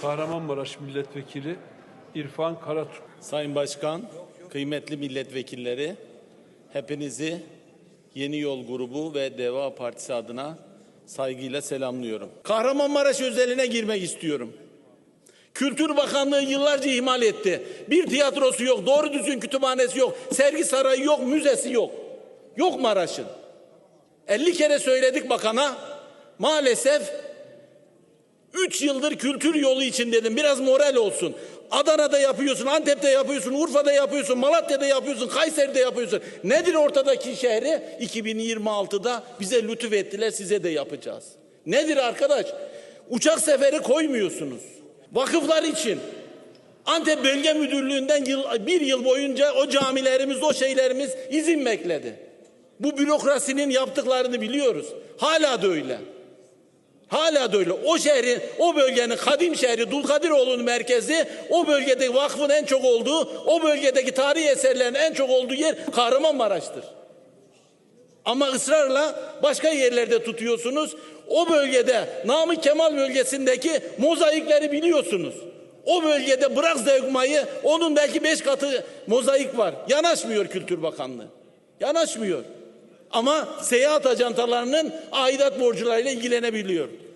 Kahramanmaraş Milletvekili İrfan Karatürk. Sayın Başkan, kıymetli milletvekilleri, hepinizi Yeni Yol Grubu ve Deva Partisi adına saygıyla selamlıyorum. Kahramanmaraş özeline girmek istiyorum. Kültür Bakanlığı yıllarca ihmal etti. Bir tiyatrosu yok, doğru düzgün kütüphanesi yok, sergi sarayı yok, müzesi yok. Yok Maraş'ın. 50 kere söyledik bakana. Maalesef 3 yıldır kültür yolu için dedim. Biraz moral olsun. Adana'da yapıyorsun, Antep'te yapıyorsun, Urfa'da yapıyorsun, Malatya'da yapıyorsun, Kayseri'de yapıyorsun. Nedir ortadaki şehri? 2026'da bize lütfettiler, size de yapacağız. Nedir arkadaş? Uçak seferi koymuyorsunuz. Vakıflar için. Antep Bölge Müdürlüğü'nden yıl, bir yıl boyunca o camilerimiz, o şeylerimiz izin bekledi. Bu bürokrasinin yaptıklarını biliyoruz. Hala da öyle. Hala da öyle. O şehrin, o bölgenin kadim şehri Dulkadiroğlu'nun merkezi, o bölgede vakfın en çok olduğu, o bölgedeki tarihi eserlerin en çok olduğu yer Kahramanmaraş'tır. Ama ısrarla başka yerlerde tutuyorsunuz. O bölgede Namık Kemal bölgesindeki mozaikleri biliyorsunuz. O bölgede bırak zevkmayı onun belki beş katı mozaik var. Yanaşmıyor Kültür Bakanlığı. Yanaşmıyor. Ama seyahat ajantalarının aidat borcularıyla ilgilenebiliyor.